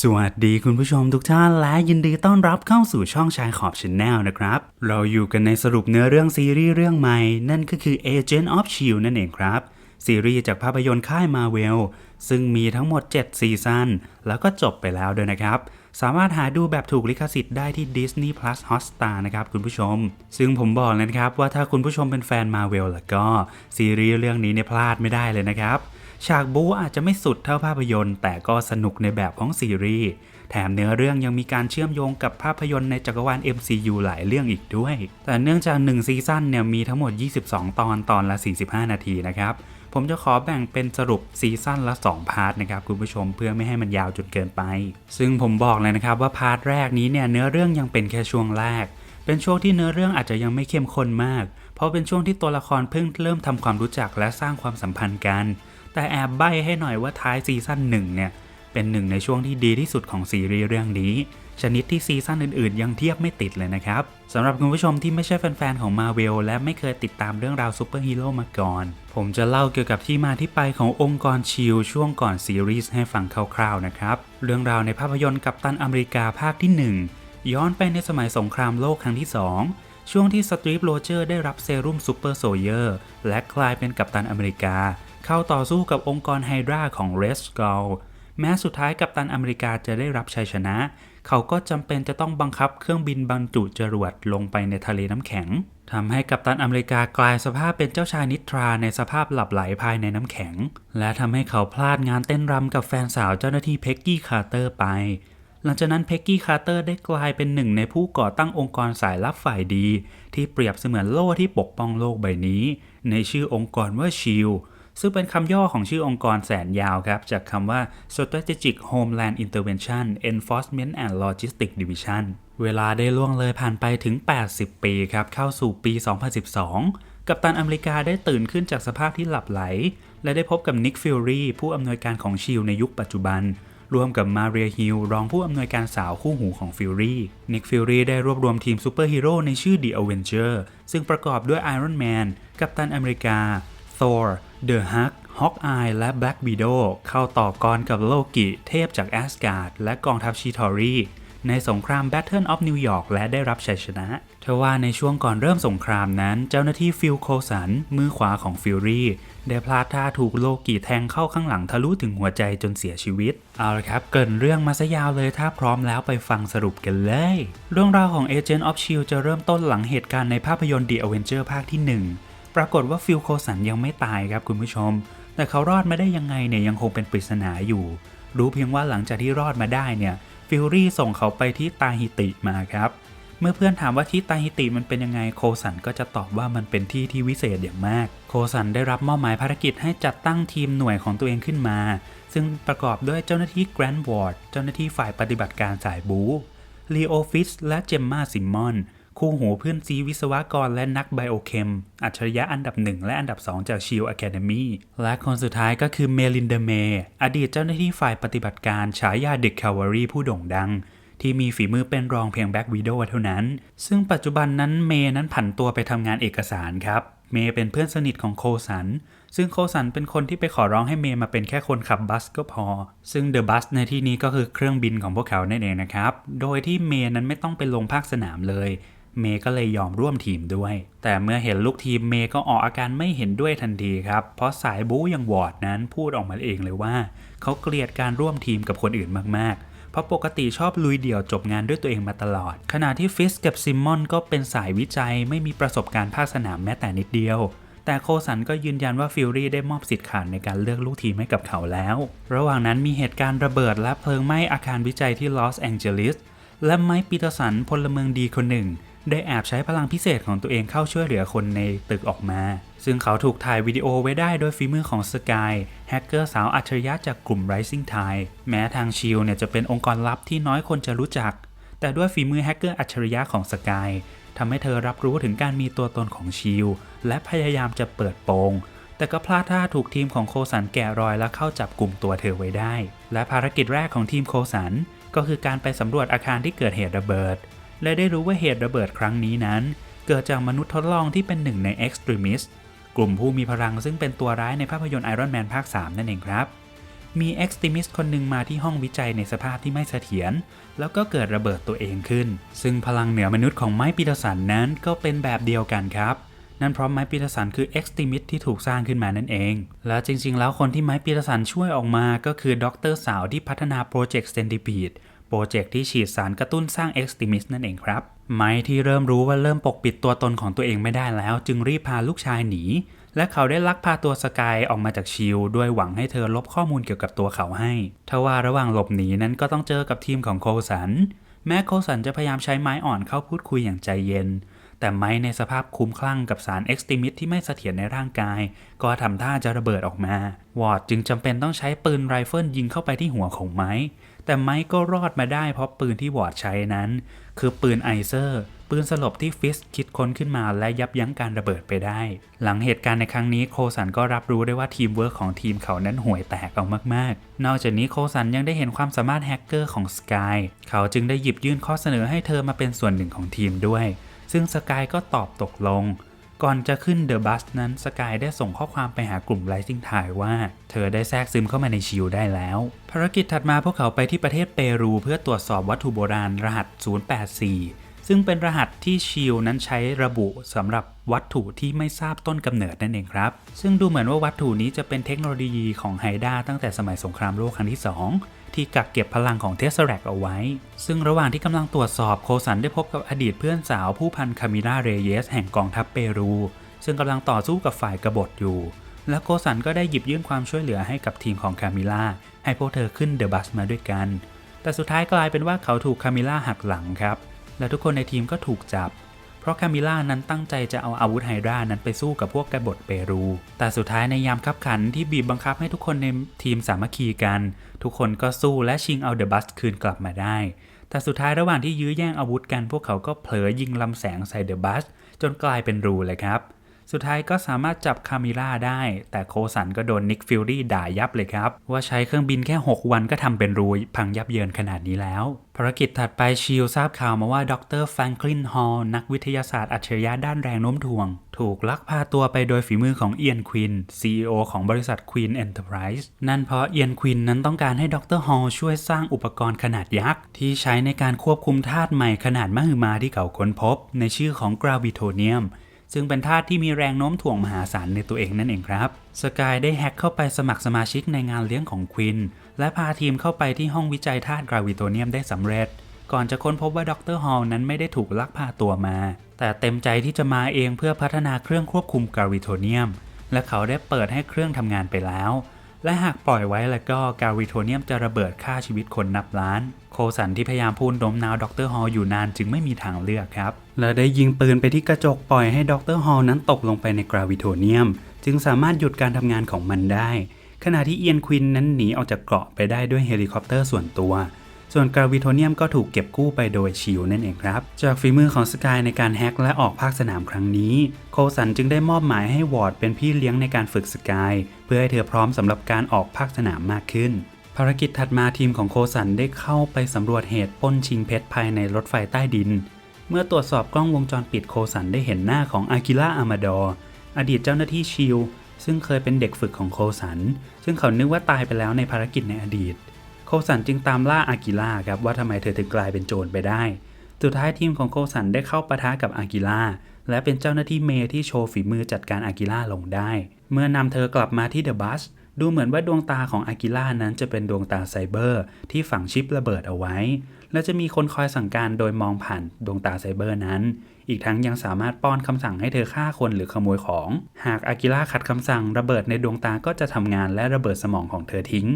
สวัสดีคุณผู้ชมทุกท่านและยินดีต้อนรับเข้าสู่ช่องชายขอบช n แนลนะครับ เราอยู่กันในสรุปเนื้อเรื่องซีรีส์เรื่องใหม่ นั่นก็คือ Agent of Shield นั่นเองครับ ซีรีส์จากภาพยนตร์ค่ายมาเวลซึ่งมีทั้งหมด 7 ซีซั่นแล้วก็จบไปแล้วด้วยนะครับ สามารถหาดูแบบถูกลิขสิทธิ์ได้ที่ Disney Plus Hotstar นะครับคุณผู้ชม ซึ่งผมบอกเลยนะครับว่าถ้าคุณผู้ชมเป็นแฟนมาเวลแล้วก็ซีรีส์เรื่องนี้เนี่ยพลาดไม่ได้เลยนะครับ ฉากบู๊อาจจะไม่สุดเท่าภาพยนตร์ แต่ก็สนุกในแบบของซีรีส์ แถมเนื้อเรื่องยังมีการเชื่อมโยงกับภาพยนตร์ในจักรวาล MCU หลายเรื่องอีกด้วย แต่เนื่องจาก 1 ซีซั่นเนี่ยมีทั้งหมด 22 ตอนตอนละ 45 นาทีนะครับ ผมจะขอแบ่งเป็นสรุปซีซั่นละ 2 พาร์ทนะครับคุณผู้ชมเพื่อไม่ให้มันยาวจนเกินไป ซึ่งผมบอกเลยนะครับว่าพาร์ทแรกนี้เนี่ยเนื้อเรื่องยังเป็นแค่ช่วงแรก เป็นช่วงที่เนื้อเรื่องอาจจะยังไม่เข้มข้นมาก เพราะเป็นช่วงที่ตัวละครเพิ่งเริ่มทำความรู้จักและสร้างความสัมพันธ์กัน แต่แอบใบ้ให้หน่อยว่าท้ายซีซั่นหนึ่งเนี่ย เป็นหนึ่งในช่วงที่ดีที่สุดของซีรีส์เรื่องนี้ ชนิดที่ซีซั่นอื่นๆ ยังเทียบไม่ติดเลยนะครับสำหรับคุณผู้ชมที่ไม่ใช่แฟนๆของมาเวลและไม่เคยติดตามเรื่องราวซูเปอร์ฮีโร่มาก่อน ผมจะเล่าเกี่ยวกับที่มาที่ไปขององค์กรชิลช่วงก่อนซีรีส์ให้ฟังคร่าวๆนะครับเรื่องราวในภาพยนตร์กัปตันอเมริกาภาคที่ 1 ย้อนไปในสมัยสงครามโลกครั้งที่ 2ช่วงที่สตรีฟโรเจอร์ได้รับเซรุ่มซูเปอร์โซเยอร์และกลายเป็นกัปตันอเมริกา เข้าต่อสู้กับองค์กรไฮดราของเรสกอลแม้สุดท้ายกัปตันอเมริกาจะได้รับชัยชนะ เขาก็จำเป็นจะต้องบังคับเครื่องบินบรรจุจรวดลงไปในทะเลน้ำแข็งทำให้กัปตันอเมริกากลายสภาพเป็นเจ้าชายนิทราในสภาพหลับไหลภายในน้ำแข็ง และทำให้เขาพลาดงานเต้นรำกับแฟนสาวเจ้าหน้าที่เพ็กกี้คาร์เตอร์ไป หลังจากนั้นเพ็กกี้คาร์เตอร์ได้กลายเป็นหนึ่งในผู้ก่อตั้งองค์กรสายลับฝ่ายดี ที่เปรียบเสมือนโล่ที่ปกป้องโลกใบนี้ ในชื่อองค์กรว่าชิล ซึ่งเป็นคำย่อของชื่อองค์กรแสนยาวครับ จากคำว่า Strategic Homeland Intervention Enforcement and Logistics Division เวลาได้ล่วงเลยผ่านไปถึง 80 ปีครับ เข้าสู่ปี 2012 กัปตันอเมริกาได้ตื่นขึ้นจากสภาพที่หลับไหล และได้พบกับนิกฟิลรีผู้อำนวยการของชิลในยุคปัจจุบันร่วมกับมาเรียฮิลรองผู้อำนวยการสาวคู่หูของฟิลรีนิกฟิลรีได้รวบรวมทีมซูเปอร์ฮีโร่ในชื่อ The Avenger ซึ่งประกอบด้วย Iron Man กัปตันอเมริกา Thor The Hulk Hawkeye และ Black Widow เข้าต่อกรกับโลกิเทพจากแอสการ์ดและกองทัพชิทอรีในสงคราม Battle of New York และได้รับชัยชนะทว่าในช่วงก่อนเริ่มสงครามนั้น เจ้าหน้าที่ฟิลโคสัน มือขวาของฟิลรีได้พลาดท่าถูกโลกิแทงเข้าข้างหลังทะลุถึงหัวใจจนเสียชีวิต เอาละครับ เกินเรื่องมาซะยาวเลยถ้าพร้อมแล้วไปฟังสรุปกันเลย เรื่องราวของ Agent of Shield จะเริ่มต้นหลังเหตุการณ์ในภาพยนตร์ The Avenger ภาคที่ 1 ปรากฏว่าฟิลโคสันยังไม่ตายครับคุณผู้ชม แต่เขารอดมาได้ยังไงเนี่ยยังคงเป็นปริศนาอยู่ รู้เพียงว่าหลังจากที่รอดมาได้เนี่ยฟิลลี่ส่งเขาไปที่ตาฮิติมาครับ เมื่อเพื่อนถามว่าที่ตาฮิติมันเป็นยังไงโคสันก็จะตอบว่ามันเป็นที่ที่วิเศษอย่างมาก โคสันได้รับมอบหมายภารกิจให้จัดตั้งทีมหน่วยของตัวเองขึ้นมา ซึ่งประกอบด้วยเจ้าหน้าที่แกรนด์วอร์ดเจ้าหน้าที่ฝ่ายปฏิบัติการสายบูลีโอฟิสและเจมมาซิมมอน คู่หูเพื่อนซีวิศวกรและนักไบโอเคม อัจฉริยะอันดับหนึ่งและอันดับ 2 จากชิลอะคาเดมีและคนสุดท้ายก็คือเมลินเดเมอดีตเจ้าหน้าที่ฝ่ายปฏิบัติการฉายาเด็กคาวารีผู้โด่งดัง ที่มีฝีมือเป็นรองเพียงแบ็กวีโดเท่านั้น ซึ่งปัจจุบันนั้นเมย์นั้นผันตัวไปทำงานเอกสารครับ เมย์เป็นเพื่อนสนิทของโคสัน ซึ่งโคสันเป็นคนที่ไปขอร้องให้เมย์มาเป็นแค่คนขับบัสก็พอ ซึ่งเดอะบัสในที่นี้ก็คือเครื่องบินของพวกเขานั่นเองนะครับ โดยที่เมย์นั้นไม่ต้องไปลงภาคสนามเลย เมย์ก็เลยยอมร่วมทีมด้วย แต่เมื่อเห็นลูกทีมเมย์ก็ออกอาการไม่เห็นด้วยทันทีครับ เพราะสายบู๊อย่างวอร์ดนั้นพูดออกมาเองเลยว่า เขาเกลียดการร่วมทีมกับคนอื่นมากๆเพราะปกติชอบลุยเดี่ยวจบงานด้วยตัวเองมาตลอด ขณะที่ฟิสกับซิมมอนก็เป็นสายวิจัยไม่มีประสบการณ์ภาคสนามแม้แต่นิดเดียว แต่โคสันก็ยืนยันว่าฟิลลี่ได้มอบสิทธิ์ขาดในการเลือกลูกทีมให้กับเขาแล้ว ระหว่างนั้นมีเหตุการณ์ระเบิดและเพลิงไหม้อาคารวิจัยที่ลอสแองเจลิส และไมค์ปีเตอร์สันพลเมืองดีคนหนึ่ง ได้แอบใช้พลังพิเศษของตัวเองเข้าช่วยเหลือคนในตึกออกมา ซึ่งเขาถูกถ่ายวิดีโอไว้ได้โดยฝีมือของสกายแฮกเกอร์สาวอัจฉริยะจากกลุ่ม Rising Tide แม้ทางชิลเนี่ยจะเป็นองค์กรลับที่น้อยคนจะรู้จัก แต่ด้วยฝีมือแฮกเกอร์อัจฉริยะของสกายทำให้เธอรับรู้ถึงการมีตัวตนของชิลและพยายามจะเปิดโปงแต่ก็พลาดท่าถูกทีมของโคสันแกะรอยและเข้าจับกลุ่มตัวเธอไว้ได้ และภารกิจแรกของทีมโคสันก็คือการไปสำรวจอาคารที่เกิดเหตุระเบิด และได้รู้ว่าเหตุระเบิดครั้งนี้นั้น เกิดจากมนุษย์ทดลองที่เป็นหนึ่งใน Extremist กลุ่มผู้มีพลังซึ่งเป็นตัวร้ายในภาพยนตร์ Iron Man ภาค 3 นั่นเองครับ มีเอ็กซ์ต m มิสคนหนึ่งมาที่ห้องวิจัยในสภาพที่ไม่เสถียร แล้วก็เกิดระเบิดตัวเองขึ้น ซึ่งพลังเหนือมนุษย์ของไม้ปีเตอร์สันนั้นก็เป็นแบบเดียวกันครับนั่นเพราะไม้ปีเตอร์สันคือเอ็กซ์ต m มิสที่ถูกสร้างขึ้นมานั่นเอง และจริงๆ แล้วคนที่ไม้ปีเตอร์สันช่วยออกมาก็คือด็อกเตอร์สาวที่พัฒนาโปรเจกต์เซนติปีด โปรเจกต์ที่ฉีดสารกระตุ้นสร้างเอ็กซ์ต m มิสนั่นเองครับ ไม้ที่เริ่มรู้ว่าเริ่มปกปิดตัวตนของตัวเองไม่ได้แล้ว จึงรีบพาลูกชายหนี และเขาได้ลักพาตัวสกายออกมาจากชิลด้วยหวังให้เธอลบข้อมูลเกี่ยวกับตัวเขาให้ทว่าระหว่างหลบหนีนั้นก็ต้องเจอกับทีมของโคสัน แม้โคสันจะพยายามใช้ไม้อ่อนเข้าพูดคุยอย่างใจเย็น แต่ไม้ในสภาพคลุ้มคลั่งกับสารเอ็กซ์ต m มิสที่ไม่เสถียรในร่างกาย ก็ทำท่าจะระเบิดออกมา วอร์ดจึงจำเป็นต้องใช้ปืนไรเฟิลยิงเข้าไปที่หัวของไม้ แต่ไม้ก็รอดมาได้เพราะปืนที่วอร์ดใช้นั้น คือปืนไอเซอร์ปืนสลบที่ฟิสคิดค้นขึ้นมาและยับยั้งการระเบิดไปได้ หลังเหตุการณ์ในครั้งนี้โคสันก็รับรู้ได้ว่าทีมเวิร์กของทีมเขานั้นห่วยแตกเอามากๆ นอกจากนี้โคสันยังได้เห็นความสามารถแฮกเกอร์ของสกายเขาจึงได้หยิบยื่นข้อเสนอให้เธอมาเป็นส่วนหนึ่งของทีมด้วย ซึ่งสกายก็ตอบตกลง ก่อนจะขึ้นเดอะบัสนั้นสกายได้ส่งข้อความไปหากลุ่มไลซิงทายว่า เธอได้แทรกซึมเข้ามาในชิลได้แล้ว ภารกิจถัดมาพวกเขาไปที่ประเทศเปรูเพื่อตรวจสอบวัตถุโบราณรหัส 084 ซึ่งเป็นรหัสที่ชิลนั้นใช้ระบุสำหรับวัตถุที่ไม่ทราบต้นกำเนิดนั่นเองครับ ซึ่งดูเหมือนว่าวัตถุนี้จะเป็นเทคโนโลยีของไฮด้าตั้งแต่สมัยสงครามโลกครั้งที่ 2 ที่กักเก็บพลังของเทสแรกเอาไว้ ซึ่งระหว่างที่กำลังตรวจสอบโคสันได้พบกับอดีตเพื่อนสาวผู้พันคามิล่าเรเยสแห่งกองทัพเปรู ซึ่งกำลังต่อสู้กับฝ่ายกบฏอยู่ และโคสันก็ได้หยิบยื่นความช่วยเหลือให้กับทีมของคามิล่าให้พวกเธอขึ้นเดอะบัสมาด้วยกัน แต่สุดท้ายกลายเป็นว่าเขาถูกคามิล่าหักหลังครับ และทุกคนในทีมก็ถูกจับ เพราะคามิล่านั้นตั้งใจจะเอาอาวุธไฮดรานั้นไปสู้กับพวกกบฏเปรู แต่สุดท้ายในยามคับขันที่บีบบังคับให้ทุกคนในทีมสามัคคีกัน ทุกคนก็สู้และชิงเอาเดอะบัสคืนกลับมาได้ แต่สุดท้ายระหว่างที่ยื้อแย่งอาวุธกันพวกเขาก็เผลอยิงลำแสงใส่เดอะบัสจนกลายเป็นรูเลยครับ สุดท้ายก็สามารถจับคามิล่าได้ แต่โคสันก็โดนนิกฟิลลี่ด่ายับเลยครับ ว่าใช้เครื่องบินแค่ 6 วันก็ทำเป็นรูพังยับเยินขนาดนี้แล้ว ภารกิจถัดไปชิลทราบข่าวมาว่าดรแฟรงคลินฮอลนักวิทยาศาสตร์อัจฉริยะด้านแรงโน้มถ่วง ถูกลักพาตัวไปโดยฝีมือของเอียนควิน CEO ของบริษัทควีนเอ็นเตอร์ไพรส์นั่นเพราะเอียนควินนั้นต้องการให้ดรฮอลช่วยสร้างอุปกรณ์ขนาดยักษ์ที่ใช้ในการควบคุมธาตุใหม่ขนาดมหึมาที่เขาค้นพบ ในชื่อของกราวิโทเนียม ซึ่งเป็นธาตุที่มีแรงโน้มถ่วงมหาศาลในตัวเองนั่นเองครับ สกายได้แฮ็กเข้าไปสมัครสมาชิกในงานเลี้ยงของควิน และพาทีมเข้าไปที่ห้องวิจัยธาตุกราวิโทเนียมได้สำเร็จ ก่อนจะค้นพบว่าดรฮอลนั้นไม่ได้ถูกลักพาตัวมา แต่เต็มใจที่จะมาเองเพื่อพัฒนาเครื่องควบคุมกราวิโทเนียม และเขาได้เปิดให้เครื่องทำงานไปแล้ว และหากปล่อยไว้แล้วก็กาวิโทเนียมจะระเบิดฆ่าชีวิตคนนับล้าน โคสันที่พยายามพูดโน้มน้าวดรฮอลอยู่นานจึงไม่มีทางเลือกครับ และได้ยิงปืนไปที่กระจกปล่อยให้ดรฮอลนั้นตกลงไปในกราวิโทเนียม จึงสามารถหยุดการทำงานของมันได้ ขณะที่เอียนควินนั้นหนีออกจากเกาะไปได้ด้วยเฮลิคอปเตอร์ส่วนตัว ส่วนกราวิโทเนียมก็ถูกเก็บกู้ไปโดยชิลนั่นเองครับ จากฝีมือของสกายในการแฮ็กและออกภาคสนามครั้งนี้ โคสันจึงได้มอบหมายให้วอร์ดเป็นพี่เลี้ยงในการฝึกสกาย เพื่อให้เธอพร้อมสำหรับการออกภาคสนามมากขึ้น ภารกิจถัดมาทีมของโคสันได้เข้าไปสำรวจเหตุปล้นชิงเพชรภายในรถไฟใต้ดิน เมื่อตรวจสอบกล้องวงจรปิดโคสันได้เห็นหน้าของอากิล่าอามาดอร์อดีตเจ้าหน้าที่ชิลซึ่งเคยเป็นเด็กฝึกของโคสัน ซึ่งเขานึกว่าตายไปแล้วในภารกิจในอดีต โคสันจึงตามล่าอากิล่าครับว่าทำไมเธอถึงกลายเป็นโจรไปได้ สุดท้ายทีมของโคสันได้เข้าปะทะกับอากิล่าและเป็นเจ้าหน้าที่เมย์ที่โชว์ฝีมือจัดการอากิล่าลงได้ เมื่อนำเธอกลับมาที่เดอะบัสดูเหมือนว่าดวงตาของอากิล่านั้นจะเป็นดวงตาไซเบอร์ ที่ฝังชิประเบิดเอาไว้ และจะมีคนคอยสั่งการโดยมองผ่านดวงตาไซเบอร์นั้น อีกทั้งยังสามารถป้อนคำสั่งให้เธอฆ่าคนหรือขโมยของ หากอากิล่าขัดคำสั่งระเบิดในดวงตาก็จะทำงานและระเบิดสมองของเธอทิ้ง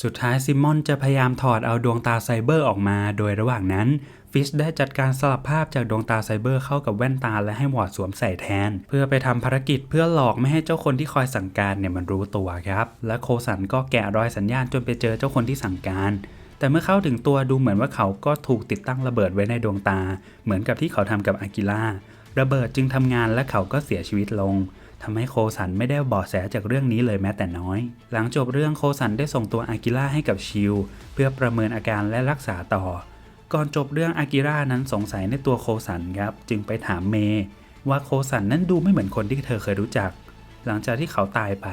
สุดท้ายซิมมอนจะพยายามถอดเอาดวงตาไซเบอร์ออกมา โดยระหว่างนั้นฟิชได้จัดการสลับภาพจากดวงตาไซเบอร์เข้ากับแว่นตาและให้วอร์ดสวมใส่แทน เพื่อไปทำภารกิจเพื่อหลอกไม่ให้เจ้าคนที่คอยสั่งการเนี่ยมันรู้ตัวครับ และโคสันก็แกะรอยสัญญาณจนไปเจอเจ้าคนที่สั่งการ แต่เมื่อเข้าถึงตัวดูเหมือนว่าเขาก็ถูกติดตั้งระเบิดไว้ในดวงตา เหมือนกับที่เขาทำกับอากิล่าระเบิดจึงทำงานและเขาก็เสียชีวิตลง ทำให้โคสันไม่ได้บาะแสจากเรื่องนี้เลยแม้แต่น้อย หลังจบเรื่องโคสันได้ส่งตัวอากิล่าให้กับชิลเพื่อประเมินอาการและรักษาต่อ ก่อนจบเรื่องอากิร่านั้นสงสัยในตัวโคสันครับจึงไปถามเมว่าโคสันนั้นดูไม่เหมือนคนที่เธอเคยรู้จัก หลังจากที่เขาตายไป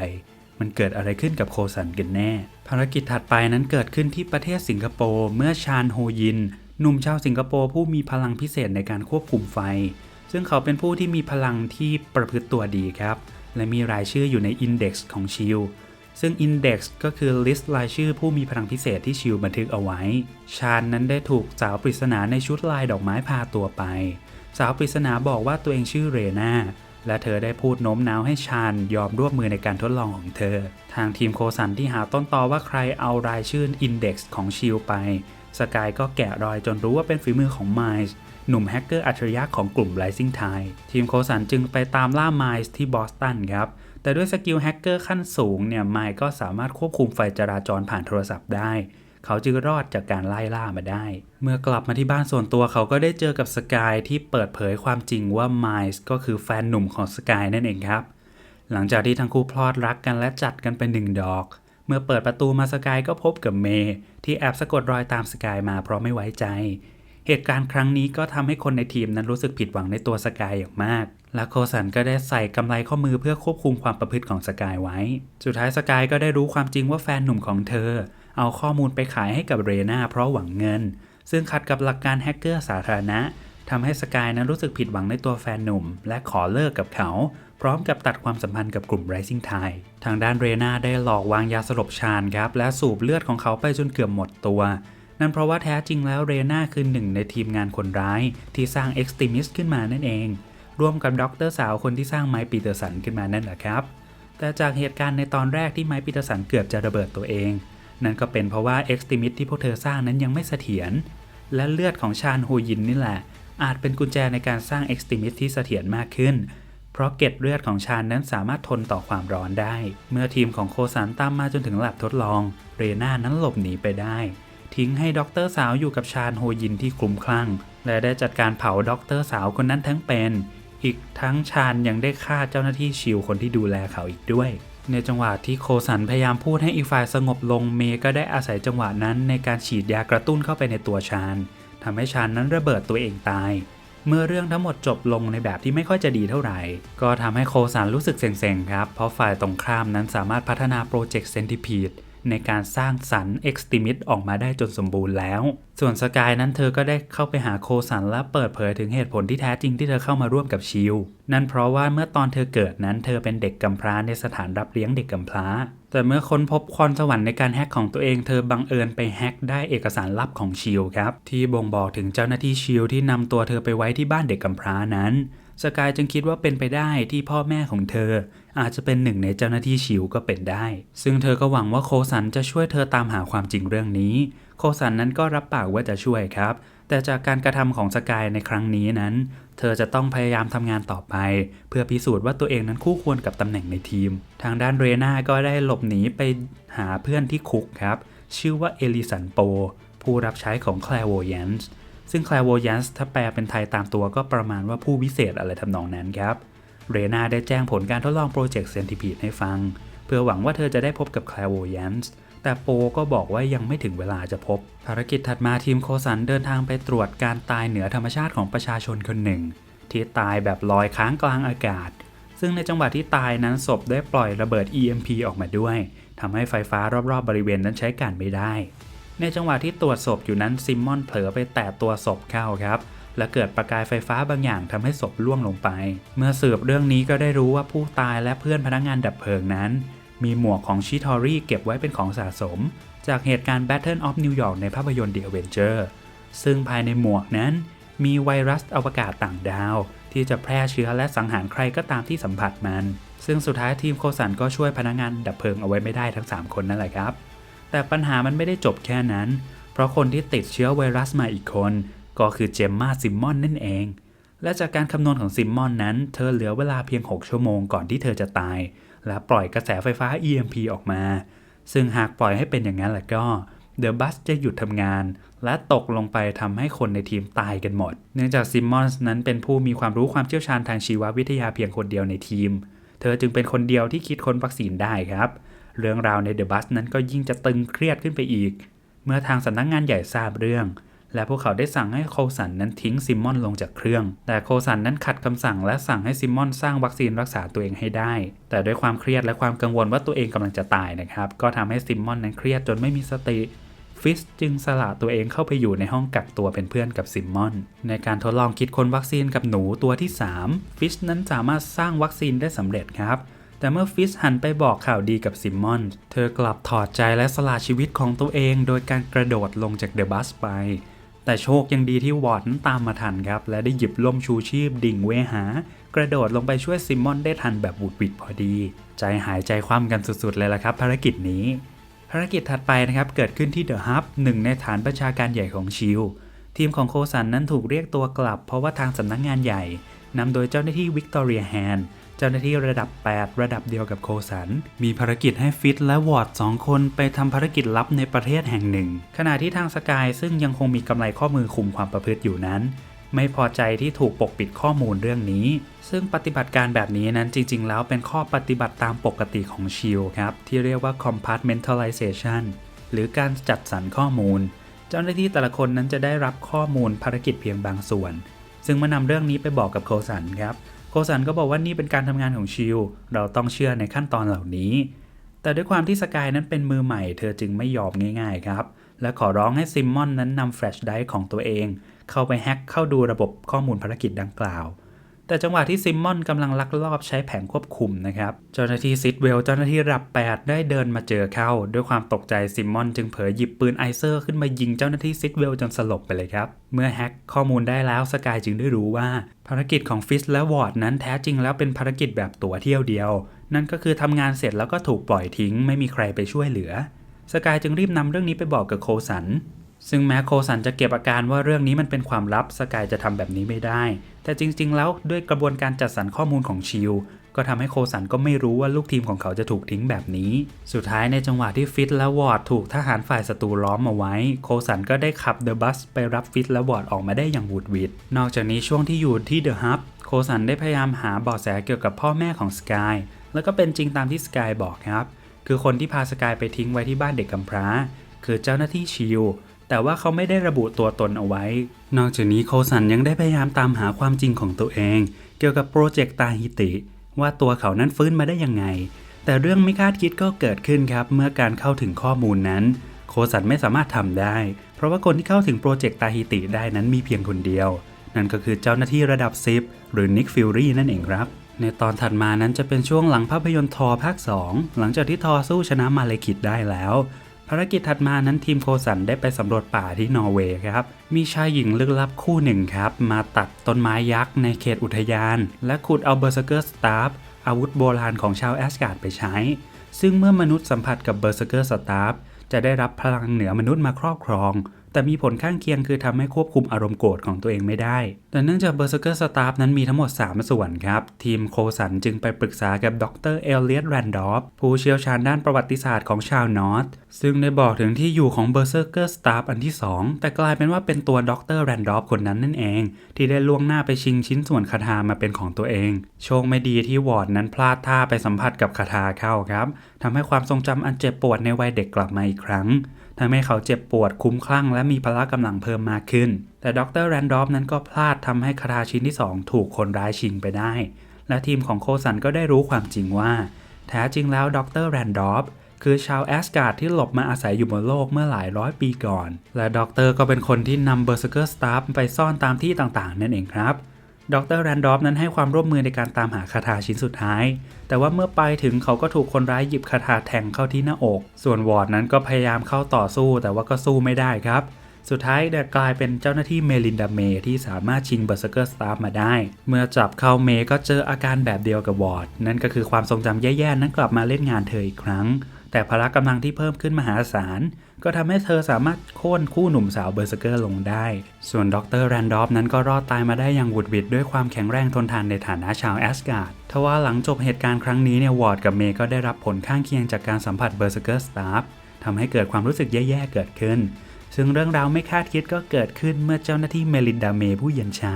มันเกิดอะไรขึ้นกับโคสันกันแน่ ภารกิจถัดไปนั้นเกิดขึ้นที่ประเทศสิงคโปร์เมื่อชานโฮยินหนุ่มชาวสิงคโปร์ผู้มีพลังพิเศษในการควบคุมไฟ ซึ่งเขาเป็นผู้ที่มีพลังที่ประพฤติตัวดีครับ และมีรายชื่ออยู่ในอินเด็กซ์ของชิลซึ่ง Index ก็คือลิสต์รายชื่อผู้มีพลังพิเศษที่ชิลบันทึกเอาไว้ ชาญนั้นได้ถูกสาวปริศนาในชุดลายดอกไม้พาตัวไป สาวปริศนาบอกว่าตัวเองชื่อเรนาและเธอได้พูดโน้มน้าวให้ชาญยอมร่วมมือในการทดลองของเธอ ทางทีมโคสันที่หาต้นตอว่าใครเอารายชื่อ Index ของชิลไป สกายก็แกะรอยจนรู้ว่าเป็นฝีมือของไมล์ หนุ่มแฮกเกอร์อัจฉริยะของกลุ่ม Rising Tide ทีมโคสันจึงไปตามล่าไมล์ที่บอสตันครับ แต่ด้วยสกิลแฮกเกอร์ขั้นสูงเนี่ยไมล์ก็สามารถควบคุมไฟจราจรผ่านโทรศัพท์ได้ เขาจึงรอดจากการไล่ล่ามาได้ เมื่อกลับมาที่บ้านส่วนตัวเขาก็ได้เจอกับสกายที่เปิดเผยความจริงว่าไมล์ก็คือแฟนหนุ่มของสกายนั่นเองครับ หลังจากที่ทั้งคู่พลอดรักกันและจัดกันเป็นหนึ่งดอกเมื่อเปิดประตูมาสกายก็พบกับเมย์ที่แอบสะกดรอยตามสกายมาเพราะไม่ไว้ใจ เหตุการณ์ครั้งนี้ก็ทำให้คนในทีมนั้นรู้สึกผิดหวังในตัวสกายอย่างมาก และโคสันก็ได้ใส่กำไลข้อมือเพื่อควบคุมความประพฤติของสกายไว้ สุดท้ายสกายก็ได้รู้ความจริงว่าแฟนหนุ่มของเธอ เอาข้อมูลไปขายให้กับเรนาเพราะหวังเงิน ซึ่งขัดกับหลักการแฮกเกอร์สาธารณะทำให้สกายนั้นรู้สึกผิดหวังในตัวแฟนหนุ่ม และขอเลิกกับเขา พร้อมกับตัดความสัมพันธ์กับกลุ่ม Rising Tide ทางด้านเรนาได้หลอกวางยาสลบชาญครับและสูบเลือดของเขาไปจนเกือบหมดตัว นั่นเพราะว่าแท้จริงแล้วเรนาคือหนึ่งในทีมงานคนร้าย ที่สร้าง Extremist ขึ้นมานั่นเอง ร่วมกับด็อกเตอร์สาวคนที่สร้างไมค์ปีเตอร์สันขึ้นมานั่นแหละครับ แต่จากเหตุการณ์ในตอนแรกที่ไมค์ปีเตอร์สันเกือบจะระเบิดตัวเอง นั่นก็เป็นเพราะว่า Extremist ที่พวกเธอสร้างนั้นยังไม่เสถียรและเลือดของชาญโฮยินนี่แหละ อาจเป็นกุญแจในการสร้าง Extremist ที่เสถียรมากขึ้นเพราะเกล็ดเลือดของชาญนั้นสามารถทนต่อความร้อนได้ เมื่อทีมของโคสันตามมาจนถึงแลบทดลอง เรนานั้นหลบหนีไปได้ ทิ้งให้ด็อกเตอร์สาวอยู่กับชาญโฮยินที่คลุ้มคลั่ง และได้จัดการเผาด็อกเตอร์สาวคนนั้นทั้งเป็น อีกทั้งชาญยังได้ฆ่าเจ้าหน้าที่ชิลคนที่ดูแลเขาอีกด้วย ในจังหวะที่โคสันพยายามพูดให้อีกฝ่ายสงบลงเมย์ก็ได้อาศัยจังหวะนั้นในการฉีดยากระตุ้นเข้าไปในตัวชาญทำให้ชาญนั้นระเบิดตัวเองตายเมื่อเรื่องทั้งหมดจบลงในแบบที่ไม่ค่อยจะดีเท่าไหร่ ก็ทำให้โคสันรู้สึกเซ็งๆครับ เพราะฝ่ายตรงข้ามนั้นสามารถพัฒนาโปรเจกต์เซนติพีด ในการสร้างสรรค์ Extremist ออกมาได้จนสมบูรณ์แล้ว ส่วนสกายนั้นเธอก็ได้เข้าไปหาโคสันและเปิดเผยถึงเหตุผลที่แท้จริงที่เธอเข้ามาร่วมกับชิลนั่นเพราะว่าเมื่อตอนเธอเกิดนั้นเธอเป็นเด็กกำพร้าในสถานรับเลี้ยงเด็กกำพร้า แต่เมื่อค้นพบพรสวรรค์ในการแฮกของตัวเองเธอบังเอิญไปแฮกได้เอกสารลับของชิลครับที่บ่งบอกถึงเจ้าหน้าที่ชิลที่นำตัวเธอไปไว้ที่บ้านเด็กกำพร้านั้นสกายจึงคิดว่าเป็นไปได้ที่พ่อแม่ของเธอ อาจจะเป็นหนึ่งในเจ้าหน้าที่ชิวก็เป็นได้ ซึ่งเธอก็หวังว่าโคสันจะช่วยเธอตามหาความจริงเรื่องนี้ โคสันนั้นก็รับปากว่าจะช่วยครับ แต่จากการกระทำของสกายในครั้งนี้นั้น เธอจะต้องพยายามทำงานต่อไป เพื่อพิสูจน์ว่าตัวเองนั้นคู่ควรกับตำแหน่งในทีม ทางด้านเรนาก็ได้หลบหนีไปหาเพื่อนที่คุกครับ ชื่อว่าเอลิสันโป ผู้รับใช้ของแคลโวยันส์ซึ่ง clairvoyance ถ้าแปลเป็นไทยตามตัวก็ประมาณว่าผู้วิเศษอะไรทำนองนั้นครับ เรนาได้แจ้งผลการทดลองโปรเจกต์เซนติพีดให้ฟัง เพื่อหวังว่าเธอจะได้พบกับ clairvoyance แต่โปก็บอกว่ายังไม่ถึงเวลาจะพบ ภารกิจถัดมาทีมโคสันเดินทางไปตรวจการตายเหนือธรรมชาติของประชาชนคนหนึ่ง ที่ตายแบบลอยค้างกลางอากาศ ซึ่งในจังหวะที่ตายนั้นศพได้ปล่อยระเบิด EMP ออกมาด้วยทำให้ไฟฟ้ารอบๆบริเวณนั้นใช้การไม่ได้ ในจังหวะที่ตรวจศพอยู่นั้นซิมมอนเผลอไปแตะตัวศพเข้าครับ และเกิดประกายไฟฟ้าบางอย่างทำให้ศพล่วงลงไป เมื่อสืบเรื่องนี้ก็ได้รู้ว่าผู้ตายและเพื่อนพนักงานดับเพลิงนั้น มีหมวกของชิทอรี่เก็บไว้เป็นของสะสม จากเหตุการณ์ Battle of New York ในภาพยนตร์ The Avenger ซึ่งภายในหมวกนั้น มีไวรัสอวกาศต่างดาว ที่จะแพร่เชื้อและสังหารใครก็ตามที่สัมผัสมัน ซึ่งสุดท้ายทีมโคสันก็ช่วยพนักงานดับเพลิงเอาไว้ไม่ได้ทั้ง 3 คนนั่นแหละครับ แต่ปัญหามันไม่ได้จบแค่นั้น เพราะคนที่ติดเชื้อไวรัสมาอีกคน ก็คือเจมมาซิมมอนนั่นเอง และจากการคำนวณของซิมมอนนั้น เธอเหลือเวลาเพียง 6 ชั่วโมงก่อนที่เธอจะตาย และปล่อยกระแสไฟฟ้า EMP ออกมา ซึ่งหากปล่อยให้เป็นอย่างนั้นแล้วก็เดอะบัสจะหยุดทำงาน และตกลงไปทำให้คนในทีมตายกันหมด เนื่องจากซิมมอนส์นั้นเป็นผู้มีความรู้ความเชี่ยวชาญทางชีววิทยาเพียงคนเดียวในทีม เธอจึงเป็นคนเดียวที่คิดค้นวัคซีนได้ครับ เรื่องราวในเดอะบัสนั้นก็ยิ่งจะตึงเครียดขึ้นไปอีก เมื่อทางสำนักงงานใหญ่ทราบเรื่อง และพวกเขาได้สั่งให้โคสันนั้นทิ้งซิมมอนลงจากเครื่อง แต่โคสันนั้นขัดคำสั่งและสั่งให้ซิมมอนสร้างวัคซีนรักษาตัวเองให้ได้ แต่ด้วยความเครียดและความกังวลว่าตัวเองกำลังจะตายนะครับ ก็ทำให้ซิมมอนนั้นเครียดจนไม่มีสติฟิสจึงสละตัวเองเข้าไปอยู่ในห้องกักตัวเป็นเพื่อนกับซิมมอน ในการทดลองคิดค้นวัคซีนกับหนูตัวที่ 3 ฟิสนั้นสามารถสร้างวัคซีนได้สำเร็จครับ แต่เมื่อฟิสหันไปบอกข่าวดีกับซิมมอน เธอกลับถอดใจและสละชีวิตของตัวเอง โดยการกระโดดลงจากเดอะบัสไป แต่โชคยังดีที่วอร์ดนั้นตามมาทันครับ และได้หยิบล่มชูชีพดิ่งเวหา กระโดดลงไปช่วยซิมมอนได้ทันแบบบุดหวิดพอดี ใจหายใจคว่ำกันสุดๆเลยละครับ ภารกิจนี้ ภารกิจถัดไปนะครับ เกิดขึ้นที่เดอะฮับหนึ่งในฐานประชาการใหญ่ของชิลทีมของโคสันนั้นถูกเรียกตัวกลับ เพราะว่าทางสำนักงงานใหญ่นำโดยเจ้าหน้าที่วิกตอเรียแฮน เจ้าหน้าที่ระดับ 8 ระดับเดียวกับโคสัน มีภารกิจให้ฟิตและวอร์ดสองคนไปทำภารกิจลับในประเทศแห่งหนึ่ง ขณะที่ทางสกายซึ่งยังคงมีกำไรข้อมือคุมความประพฤติอยู่นั้น ไม่พอใจที่ถูกปกปิดข้อมูลเรื่องนี้ ซึ่งปฏิบัติการแบบนี้นั้นจริง ๆ แล้วเป็นข้อปฏิบัติตามปกติของชิลครับ ที่เรียกว่า compartmentalization หรือการจัดสรรข้อมูล เจ้าหน้าที่แต่ละคนนั้นจะได้รับข้อมูลภารกิจเพียงบางส่วน ซึ่งเมื่อนำเรื่องนี้ไปบอกกับโคสันครับ โคสันก็บอกว่านี่เป็นการทำงานของชิลเราต้องเชื่อในขั้นตอนเหล่านี้ แต่ด้วยความที่สกายนั้นเป็นมือใหม่ เธอจึงไม่ยอมง่าย ๆ ครับ และขอร้องให้ซิมมอนนั้นนำแฟลชไดรฟ์ของตัวเอง เข้าไปแฮ็กเข้าดูระบบข้อมูลภารกิจดังกล่าว แต่จังหวะที่ซิมมอนกำลังลักลอบใช้แผงควบคุมนะครับ เจ้าหน้าที่ซิดเวลเจ้าหน้าที่รับ 8 ได้เดินมาเจอเข้า ด้วยความตกใจซิมมอนจึงเผยหยิบปืนไอเซอร์ขึ้นมายิงเจ้าหน้าที่ซิดเวลจนสลบไปเลยครับ เมื่อแฮ็กข้อมูลได้แล้วสกายจึงได้รู้ว่า ภารกิจของฟิสและวอร์ดนั้นแท้จริงแล้วเป็นภารกิจแบบตัวเที่ยวเดียว นั่นก็คือทำงานเสร็จแล้วก็ถูกปล่อยทิ้ง ไม่มีใครไปช่วยเหลือ สกายจึงรีบนำเรื่องนี้ไปบอกกับโคสันซึ่งแม้โคสันจะเก็บอาการว่าเรื่องนี้มันเป็นความลับสกายจะทำแบบนี้ไม่ได้ แต่จริง ๆ แล้วด้วยกระบวนการจัดสรรข้อมูลของชิลก็ทำให้โคสันก็ไม่รู้ว่าลูกทีมของเขาจะถูกทิ้งแบบนี้ สุดท้ายในจังหวะที่ฟิตและวอร์ดถูกทหารฝ่ายศัตรูล้อมเอาไว้ โคสันก็ได้ขับเดอะบัสไปรับฟิตและวอร์ดออกมาได้อย่างหวุดวิด นอกจากนี้ช่วงที่อยู่ที่เดอะฮับโคสันได้พยายามหาเบาะแสเกี่ยวกับพ่อแม่ของสกาย แล้วก็เป็นจริงตามที่สกายบอกครับ คือคนที่พาสกายไปทิ้งไว้ที่บ้านเด็กกำพร้า คือเจ้าหน้าที่ชิล แต่ว่าเขาไม่ได้ระบุตัวตนเอาไว้ นอกจากนี้โคสันยังได้พยายามตามหาความจริงของตัวเอง เกี่ยวกับโปรเจกต์ตาฮิติ ว่าตัวเขานั้นฟื้นมาได้ยังไง แต่เรื่องไม่คาดคิดก็เกิดขึ้นครับ เมื่อการเข้าถึงข้อมูลนั้น โคสันไม่สามารถทำได้ เพราะว่าคนที่เข้าถึงโปรเจกต์ตาฮิติได้นั้นมีเพียงคนเดียว นั่นก็คือเจ้าหน้าที่ระดับซิปหรือนิกฟิลลี่นั่นเองครับในตอนถัดมานั้นจะเป็นช่วงหลังภาพยนตร์ทอภาค 2 หลังจากที่ทอสู้ชนะมาเลคิดได้แล้ว ภารกิจถัดมานั้นทีมโคสันได้ไปสำรวจป่าที่นอร์เวย์ครับ มีชายหญิงลึกลับคู่หนึ่งครับ มาตัดต้นไม้ยักษ์ในเขตอุทยาน และขุดเอาเบอร์เซเกอร์สตาร์ฟอาวุธโบราณของชาวแอสการ์ดไปใช้ ซึ่งเมื่อมนุษย์สัมผัสกับเบอร์เซเกอร์สตาร์ฟจะได้รับพลังเหนือมนุษย์มาครอบครอง แต่มีผลข้างเคียงคือทำให้ควบคุมอารมณ์โกรธของตัวเองไม่ได้ แต่เนื่องจากเบอร์เซอร์เกอร์สตาฟนั้นมีทั้งหมด 3 ส่วนครับ ทีมโคสันจึงไปปรึกษากับดรเอลเลียตแรนดอฟผู้เชี่ยวชาญด้านประวัติศาสตร์ของชาวนอร์ทซึ่งได้บอกถึงที่อยู่ของเบอร์เซอร์เกอร์สตาฟอันที่ 2 แต่กลายเป็นว่าเป็นตัวดรแรนดอฟคนนั้นนั่นเอง ที่ได้ล่วงหน้าไปชิงชิ้นส่วนคาถามาเป็นของตัวเอง โชคไม่ดีที่วอร์ดนั้นพลาดท่าไปสัมผัสกับคาถาเข้าครับทำให้ความทรงจำอันเจ็บปวดในวัยเด็กกลับมาอีกครั้ง ทำให้เขาเจ็บปวดคุ้มคลั่ง และมีพละกำลังเพิ่มมากขึ้น แต่ดรแรนดอฟนั้นก็พลาดทำให้คาถาชิ้นที่ 2 ถูกคนร้ายชิงไปได้ และทีมของโคสันก็ได้รู้ความจริงว่า แท้จริงแล้วดรแรนดอฟคือชาวแอสการ์ดที่หลบมาอาศัยอยู่บนโลกเมื่อหลายร้อยปีก่อน และด็อกเตอร์ก็เป็นคนที่นำเบอร์เซอร์เกอร์สตาฟไปซ่อนตามที่ต่างๆ นั่นเองครับ ดรแรนดอฟนั้นให้ความร่วมมือในการตามหาคาถาชิ้นสุดท้าย แต่ว่าเมื่อไปถึงเขาก็ถูกคนร้ายหยิบคาถาแทงเข้าที่หน้าอก ส่วนวอร์ดนั้นก็พยายามเข้าต่อสู้ แต่ว่าก็สู้ไม่ได้ครับ สุดท้ายเดกลายเป็นเจ้าหน้าที่เมลินดาเมที่สามารถชิงเบอร์เซอร์เกอร์สตาฟมาได้ เมื่อจับเข้าเมก็เจออาการแบบเดียวกับวอร์ดนั่นก็คือความทรงจำแย่ๆนั้นกลับมาเล่นงานเธออีกครั้ง แต่พละกำลังที่เพิ่มขึ้นมหาศาล ก็ทำให้เธอสามารถโค่นคู่หนุ่มสาวเบอร์เซเกอร์ลงได้ ส่วนดรแรนดอฟนั้นก็รอดตายมาได้อย่างหวุดหวิดด้วยความแข็งแรงทนทานในฐานะชาวแอสการ์ดทว่าหลังจบเหตุการณ์ครั้งนี้เนี่ยวอร์ดกับเมย์ก็ได้รับผลข้างเคียงจากการสัมผัสเบอร์เซเกอร์สตาฟทำให้เกิดความรู้สึกแย่ๆเกิดขึ้น ซึ่งเรื่องราวไม่คาดคิดก็เกิดขึ้นเมื่อเจ้าหน้าที่เมลินดาเมย์ผู้เย็นชา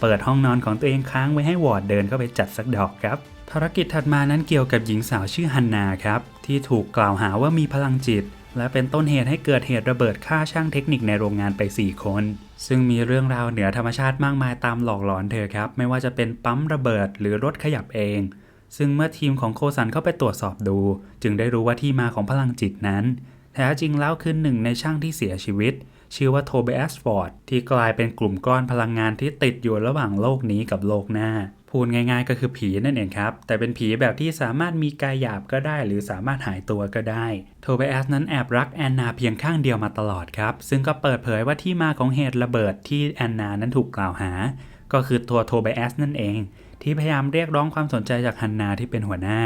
เปิดห้องนอนของตัวเองค้างไว้ให้วอร์ดเดินเข้าไปจัดสักดอกครับภารกิจถัดมานั้นเกี่ยวกับหญิงสาวชื่อฮันนาครับ ที่ถูกกล่าวหาว่ามีพลังจิต และเป็นต้นเหตุให้เกิดเหตุระเบิดฆ่าช่างเทคนิคในโรงงานไป 4 คน ซึ่งมีเรื่องราวเหนือธรรมชาติมากมายตามหลอกหลอนเธอครับ ไม่ว่าจะเป็นปั๊มระเบิดหรือรถขยับเอง ซึ่งเมื่อทีมของโคสันเข้าไปตรวจสอบดู จึงได้รู้ว่าที่มาของพลังจิตนั้น แท้จริงแล้วคือหนึ่งในช่างที่เสียชีวิต ชื่อว่าโทเบสฟอร์ดที่กลายเป็นกลุ่มก้อนพลังงานที่ติดอยู่ระหว่างโลกนี้กับโลกหน้า พูดง่ายๆ ก็คือผีนั่นเองครับ แต่เป็นผีแบบที่สามารถมีกายหยาบก็ได้ หรือสามารถหายตัวก็ได้ โทเบสนั้นแอบรักแอนนาเพียงข้างเดียวมาตลอดครับ ซึ่งก็เปิดเผยว่าที่มาของเหตุระเบิดที่แอนนานั้นถูกกล่าวหา ก็คือตัวโทเบสนั่นเอง ที่พยายามเรียกร้องความสนใจจากฮันนาที่เป็นหัวหน้า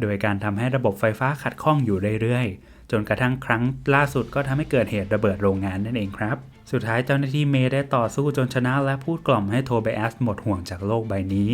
โดยการทำให้ระบบไฟฟ้าขัดข้องอยู่เรื่อยๆ จนกระทั่งครั้งล่าสุดก็ทำให้เกิดเหตุระเบิดโรงงานนั่นเองครับ สุดท้ายเจ้าหน้าที่เมย์ได้ต่อสู้จนชนะและพูดกล่อมให้โทเบสหมดห่วงจากโลกใบนี้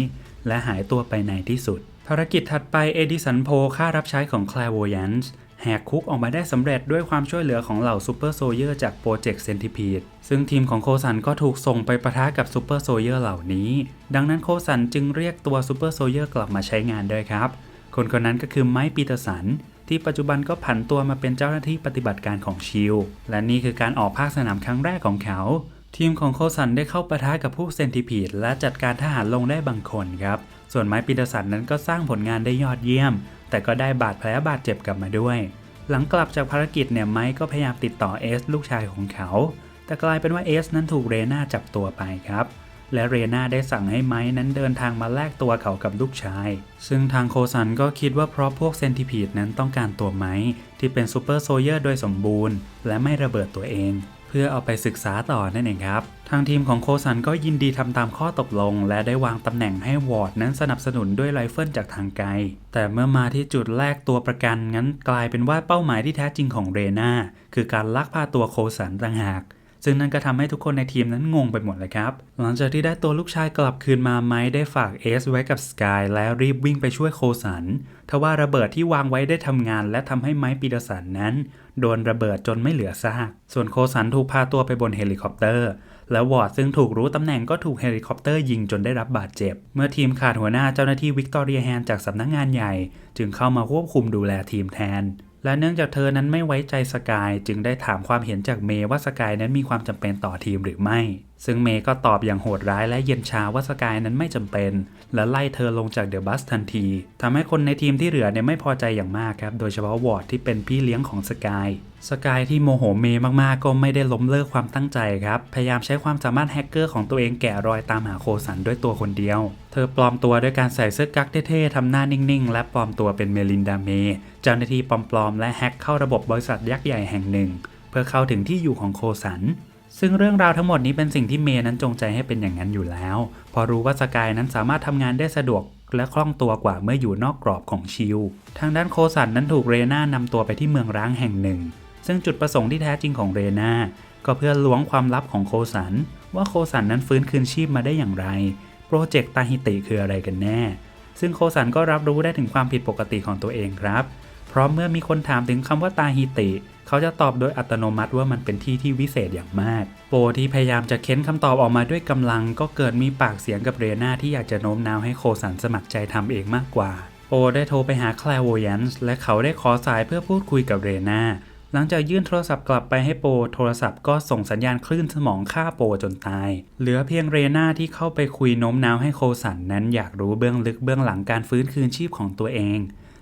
และหายตัวไปในที่สุด ภารกิจถัดไปเอดิสันโพค่ารับใช้ของแคลโวยันส์แหกคุกออกมาได้สำเร็จด้วยความช่วยเหลือของเหล่าซูเปอร์โซเยอร์จากโปรเจกต์เซนติพีดซึ่งทีมของโคสันก็ถูกส่งไปประทะกับซูเปอร์โซเยอร์เหล่านี้ ดังนั้นโคสันจึงเรียกตัวซูเปอร์โซเยอร์กลับมาใช้งานด้วยครับ คนคนนั้นก็คือไมค์ปีเตอร์สัน ที่ปัจจุบันก็ผันตัวมาเป็นเจ้าหน้าที่ปฏิบัติการของชิลและนี่คือการออกภาคสนามครั้งแรกของเขา ทีมของโคสันได้เข้าปะทะกับพวกเซนติพีดและจัดการทหารลงได้บางคนครับ ส่วนไมค์ปีเตอร์สันนั้นก็สร้างผลงานได้ยอดเยี่ยม แต่ก็ได้บาดแผลบาดเจ็บกลับมาด้วย หลังกลับจากภารกิจเนี่ยไมค์ก็พยายามติดต่อเอสลูกชายของเขา แต่กลายเป็นว่าเอสนั้นถูกเรนาจับตัวไปครับ และเรนาได้สั่งให้ไม้นั้นเดินทางมาแลกตัวเขากับลูกชาย ซึ่งทางโคซันก็คิดว่าเพราะพวกเซนติพีดนั้นต้องการตัวไม้ที่เป็นซูเปอร์โซเยอร์โดยสมบูรณ์ และไม่ระเบิดตัวเอง เพื่อเอาไปศึกษาต่อนั่นเองครับ ทางทีมของโคซันก็ยินดีทำตามข้อตกลง และได้วางตำแหน่งให้วอร์ดนั้นสนับสนุนด้วยไรเฟิลจากทางไกล แต่เมื่อมาที่จุดแลกตัวประกันงั้นกลายเป็นว่าเป้าหมายที่แท้จริงของเรนาคือการลักพาตัวโคซันต่างหาก ซึ่งนั่นก็ทำให้ทุกคนในทีมนั้นงงไปหมดเลยครับ หลังจากที่ได้ตัวลูกชายกลับคืนมาไม้ได้ฝากเอสไว้กับสกายแล้วรีบวิ่งไปช่วยโคสันทว่าระเบิดที่วางไว้ได้ทำงาน และทำให้ไม้ปีเตอร์สันนั้น โดนระเบิดจนไม่เหลือซาก ส่วนโคสันถูกพาตัวไปบนเฮลิคอปเตอร์ และวอร์ดซึ่งถูกรู้ตำแหน่งก็ถูกเฮลิคอปเตอร์ยิงจนได้รับบาดเจ็บ เมื่อทีมขาดหัวหน้าเจ้าหน้าที่วิกตอเรียแฮนจากสำนักงงานใหญ่ จึงเข้ามาควบคุมดูแลทีมแทน และเนื่องจากเธอนั้นไม่ไว้ใจสกายจึงได้ถามความเห็นจากเมย์ว่าสกายนั้นมีความจำเป็นต่อทีมหรือไม่ ซึ่งเมย์ก็ตอบอย่างโหดร้ายและเย็นชาว่าสกายนั้นไม่จำเป็น และไล่เธอลงจากเดอะบัสทันทีทำให้คนในทีมที่เหลือเนี่ยไม่พอใจอย่างมากครับ โดยเฉพาะวอร์ดที่เป็นพี่เลี้ยงของสกาย สกายที่โมโหเมย์มากๆ ก็ไม่ได้ล้มเลิกความตั้งใจครับ พยายามใช้ความสามารถแฮกเกอร์ของตัวเองแกะรอยตามหาโคสันด้วยตัวคนเดียว เธอปลอมตัวด้วยการใส่เสื้อกั๊กเท่ๆทำหน้านิ่งๆ และปลอมตัวเป็นเมลินดาเมย์เจ้าหน้าที่ปลอมๆและแฮกเข้าระบบบริษัทยักษ์ใหญ่แห่งหนึ่ง เพื่อเข้าถึงที่อยู่ของโคสัน ซึ่งเรื่องราวทั้งหมดนี้เป็นสิ่งที่เมย์นั้นจงใจให้เป็นอย่างนั้นอยู่แล้ว พอรู้ว่าสกายนั้นสามารถทำงานได้สะดวกและคล่องตัวกว่าเมื่ออยู่นอกกรอบของชิลทางด้านโคสันนั้นถูกเรนานำตัวไปที่เมืองร้างแห่งหนึ่ง ซึ่งจุดประสงค์ที่แท้จริงของเรนาก็เพื่อล้วงความลับของโคสัน ว่าโคสันนั้นฟื้นคืนชีพมาได้อย่างไร โปรเจกต์ตาฮิติคืออะไรกันแน่ ซึ่งโคสันก็รับรู้ได้ถึงความผิดปกติของตัวเองครับเพราะเมื่อมีคนถามถึงคำว่าตาฮิติ เขาจะตอบโดยอัตโนมัติว่ามันเป็นที่ที่วิเศษอย่างมาก โปที่พยายามจะเค้นคำตอบออกมาด้วยกำลัง ก็เกิดมีปากเสียงกับเรนาที่อยากจะโน้มน้าวให้โคสันสมัครใจทำเองมากกว่า โปได้โทรไปหาแคลโวยันส์และเขาได้ขอสายเพื่อพูดคุยกับเรนาหลังจากยื่นโทรศัพท์กลับไปให้โป โทรศัพท์ก็ส่งสัญญาณคลื่นสมองฆ่าโปจนตาย เหลือเพียงเรนาที่เข้าไปคุยโน้มน้าวให้โคสันนั้นอยากรู้เบื้องลึกเบื้องหลังการฟื้นคืนชีพของตัวเอง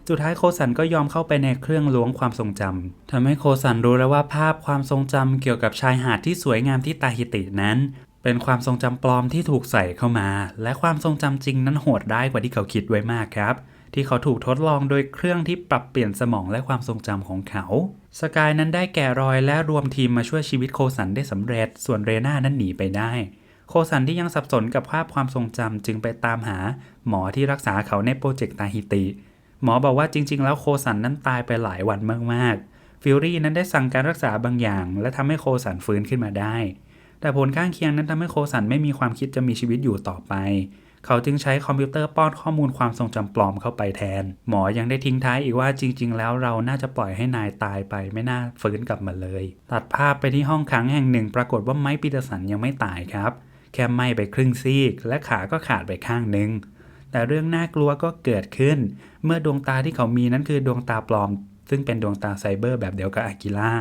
สุดท้ายโคสันก็ยอมเข้าไปในเครื่องล้วงความทรงจำทำให้โคสันรู้แล้วว่าภาพความทรงจำเกี่ยวกับชายหาดที่สวยงามที่ตาฮิตินั้น เป็นความทรงจำปลอมที่ถูกใส่เข้ามา และความทรงจำจริงนั้นโหดร้กว่าที่เขาคิดไว้มากครับที่เขาถูกทดลองโดยเครื่องที่ปรับเปลี่ยนสมองและความทรงจำของเขา สกายนั้นได้แกะรอยและรวมทีมมาช่วยชีวิตโคสันได้สำเร็จ ส่วนเรน่านั้นหนีไปได้ โคสันที่ยังสับสนกับภาพความทรงจำจึงไปตามหา หมอที่รักษาเขาในโปรเจกต์ตาฮิติ หมอบอกว่าจริง ๆ แล้วโคสันนั้นตายไปหลายวันมากๆ ฟิลลี่นั้นได้สั่งการรักษาบางอย่าง และทำให้โคสันฟื้นขึ้นมาได้ แต่ผลข้างเคียงนั้นทำให้โคสันไม่มีความคิดจะมีชีวิตอยู่ต่อไป เขาจึงใช้คอมพิวเตอร์ป้อนข้อมูลความทรงจำปลอมเข้าไปแทน หมอยังได้ทิ้งท้ายอีกว่าจริง ๆ แล้วเราน่าจะปล่อยให้นายตายไปไม่น่าฟื้นกลับมาเลย ตัดภาพไปที่ห้องขังแห่งหนึ่ง ปรากฏว่าไมค์ปีเตอร์สันยังไม่ตายครับ แค่ไหม้ไปครึ่งซีก และขาก็ขาดไปข้างหนึ่ง แต่เรื่องน่ากลัวก็เกิดขึ้น เมื่อดวงตาที่เขามีนั้นคือดวงตาปลอม ซึ่งเป็นดวงตาไซเบอร์แบบเดียวกับอากิล่า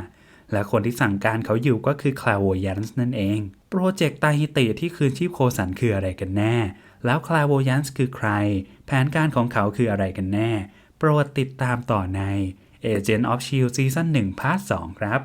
และคนที่สั่งการเขาอยู่ก็คือคลาโวยันส์นั่นเอง โปรเจกต์ไตฮิติที่คืนชีพโคสันคืออะไรกันแน่ แล้วคลาโวยันส์คือใคร แผนการของเขาคืออะไรกันแน่ โปรดติดตามต่อใน Agent of Shield ซีซั่น1พาร์ท2ครับ